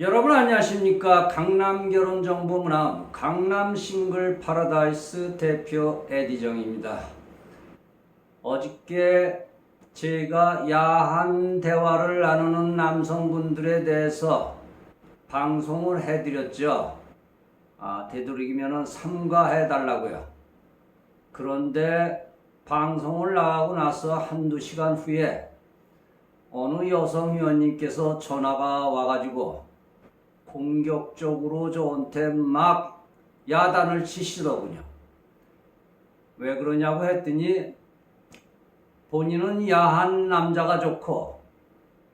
여러분 안녕하십니까? 강남 결혼 정보 문화원 강남 싱글 파라다이스 대표 에디정입니다. 어저께 제가 야한 대화를 나누는 남성분들에 대해서 방송을 해드렸죠. 아, 되도록이면 삼가해 달라고요. 그런데 방송을 나가고 나서 한두 시간 후에 어느 여성 의원님께서 전화가 와가지고 공격적으로 저한테 막 야단을 치시더군요. 왜 그러냐고 했더니 본인은 야한 남자가 좋고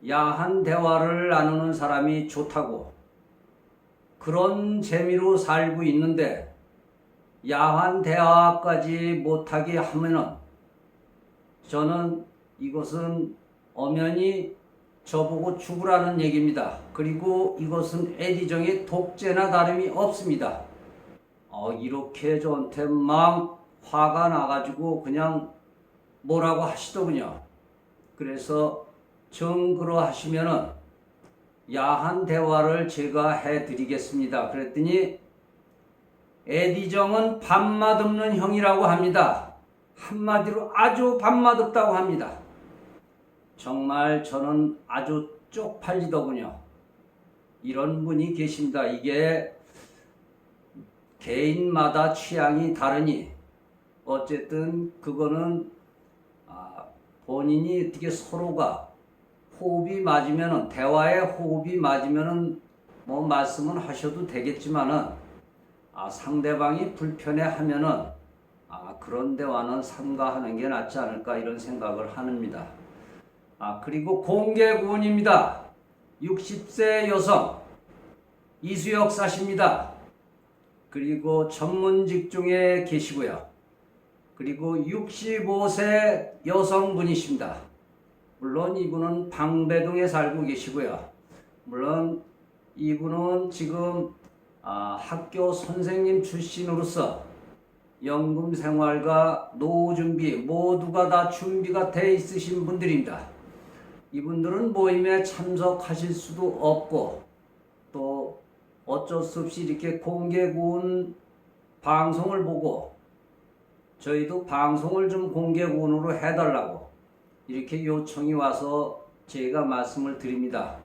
야한 대화를 나누는 사람이 좋다고 그런 재미로 살고 있는데 야한 대화까지 못하게 하면은 저는 이것은 엄연히 저보고 죽으라는 얘기입니다. 그리고 이것은 에디정의 독재나 다름이 없습니다. 어, 이렇게 저한테 막 화가 나가지고 그냥 뭐라고 하시더군요. 그래서 정 그러하시면은 야한 대화를 제가 해드리겠습니다. 그랬더니 에디정은 밥맛 없는 형이라고 합니다. 한마디로 아주 밥맛 없다고 합니다. 정말 저는 아주 쪽팔리더군요. 이런 분이 계십니다. 이게 개인마다 취향이 다르니 어쨌든 그거는 아, 본인이 어떻게 서로가 호흡이 맞으면은 대화에 호흡이 맞으면은 뭐 말씀은 하셔도 되겠지만은 아, 상대방이 불편해하면은 아, 그런 대화는 삼가하는 게 낫지 않을까 이런 생각을 합니다. 아, 그리고 공개 구원입니다. 60세 여성 이수역 사십니다. 그리고 전문 직종에 계시고요. 그리고 65세 여성분이십니다. 물론 이분은 방배동에 살고 계시고요. 물론 이분은 지금 아, 학교 선생님 출신으로서 연금 생활과 노후 준비 모두가 다 준비가 돼 있으신 분들입니다. 이분들은 모임에 참석하실 수도 없고 또 어쩔 수 없이 이렇게 공개 구원 방송을 보고 저희도 방송을 좀 공개 구원으로 해달라고 이렇게 요청이 와서 제가 말씀을 드립니다.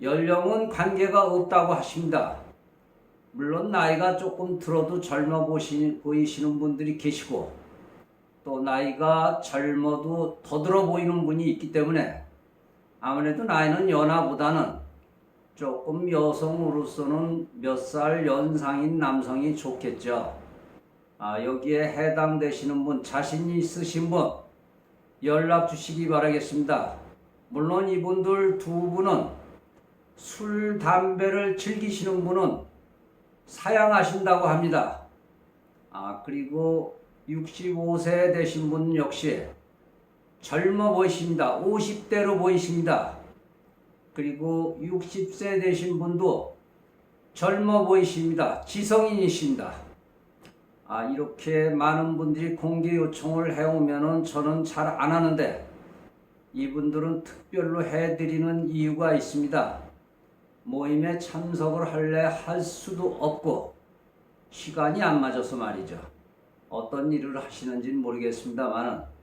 연령은 관계가 없다고 하십니다. 물론 나이가 조금 들어도 젊어 보이시는 분들이 계시고 또 나이가 젊어도 더 들어 보이는 분이 있기 때문에 아무래도 나이는 연하보다는 조금 여성으로서는 몇 살 연상인 남성이 좋겠죠. 아, 여기에 해당되시는 분, 자신 있으신 분 연락 주시기 바라겠습니다. 물론 이분들 두 분은 술, 담배를 즐기시는 분은 사양하신다고 합니다. 아, 그리고 65세 되신 분 역시 젊어 보이십니다. 50대로 보이십니다. 그리고 60세 되신 분도 젊어 보이십니다. 지성인이십니다. 아, 이렇게 많은 분들이 공개 요청을 해오면은 저는 잘 안 하는데 이분들은 특별로 해드리는 이유가 있습니다. 모임에 참석을 할래 할 수도 없고 시간이 안 맞아서 말이죠. 어떤 일을 하시는지는 모르겠습니다만은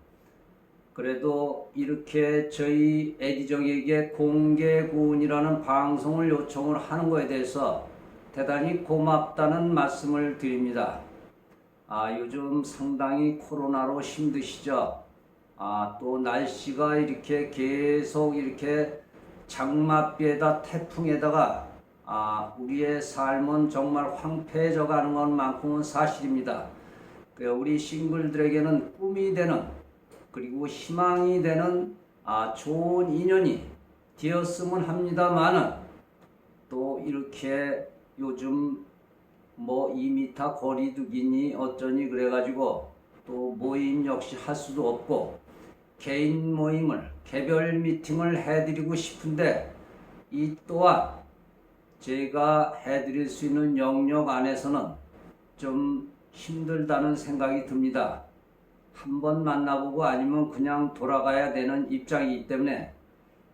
그래도 이렇게 저희 에디정에게 공개 구원이라는 방송을 요청을 하는 것에 대해서 대단히 고맙다는 말씀을 드립니다. 아, 요즘 상당히 코로나로 힘드시죠? 아, 또 날씨가 이렇게 계속 이렇게 장맛비에다 태풍에다가 아, 우리의 삶은 정말 황폐해져 가는 것만큼은 사실입니다. 그 우리 싱글들에게는 꿈이 되는 그리고 희망이 되는 아, 좋은 인연이 되었으면 합니다만은 또 이렇게 요즘 뭐 2미터 거리두기니 어쩌니 그래가지고 또 모임 역시 할 수도 없고 개인 모임을 개별 미팅을 해드리고 싶은데 이 또한 제가 해드릴 수 있는 영역 안에서는 좀 힘들다는 생각이 듭니다. 한 번 만나보고 아니면 그냥 돌아가야 되는 입장이기 때문에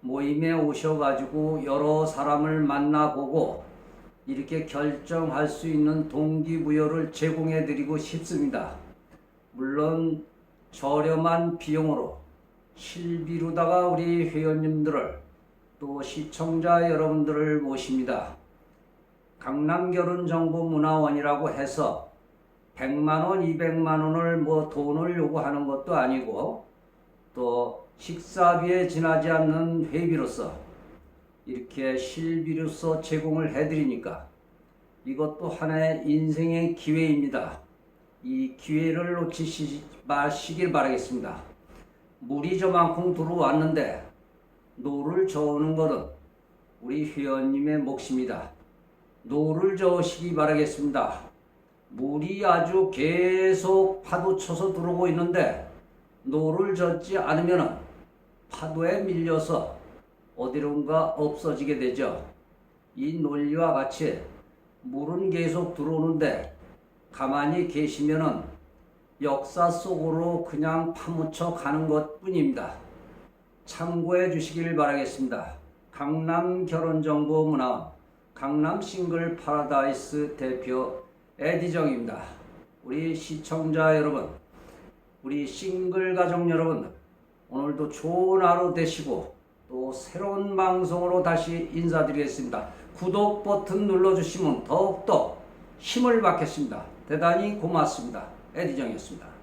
모임에 오셔가지고 여러 사람을 만나보고 이렇게 결정할 수 있는 동기부여를 제공해 드리고 싶습니다. 물론 저렴한 비용으로 실비로다가 우리 회원님들을 또 시청자 여러분들을 모십니다. 강남결혼정보문화원이라고 해서 100만 원, 200만 원을 뭐 돈을 요구하는 것도 아니고 또 식사비에 지나지 않는 회비로서 이렇게 실비로서 제공을 해드리니까 이것도 하나의 인생의 기회입니다. 이 기회를 놓치지 마시길 바라겠습니다. 물이 저만큼 들어왔는데 노를 저으는 것은 우리 회원님의 몫입니다. 노를 저으시기 바라겠습니다. 물이 아주 계속 파도 쳐서 들어오고 있는데 노를 젓지 않으면 파도에 밀려서 어디론가 없어지게 되죠. 이 논리와 같이 물은 계속 들어오는데 가만히 계시면은 역사 속으로 그냥 파묻혀 가는 것 뿐입니다. 참고해 주시길 바라겠습니다. 강남 결혼정보 문화원 강남 싱글 파라다이스 대표 에디정입니다. 우리 시청자 여러분, 우리 싱글 가족 여러분, 오늘도 좋은 하루 되시고 또 새로운 방송으로 다시 인사드리겠습니다. 구독 버튼 눌러주시면 더욱더 힘을 받겠습니다. 대단히 고맙습니다. 에디정이었습니다.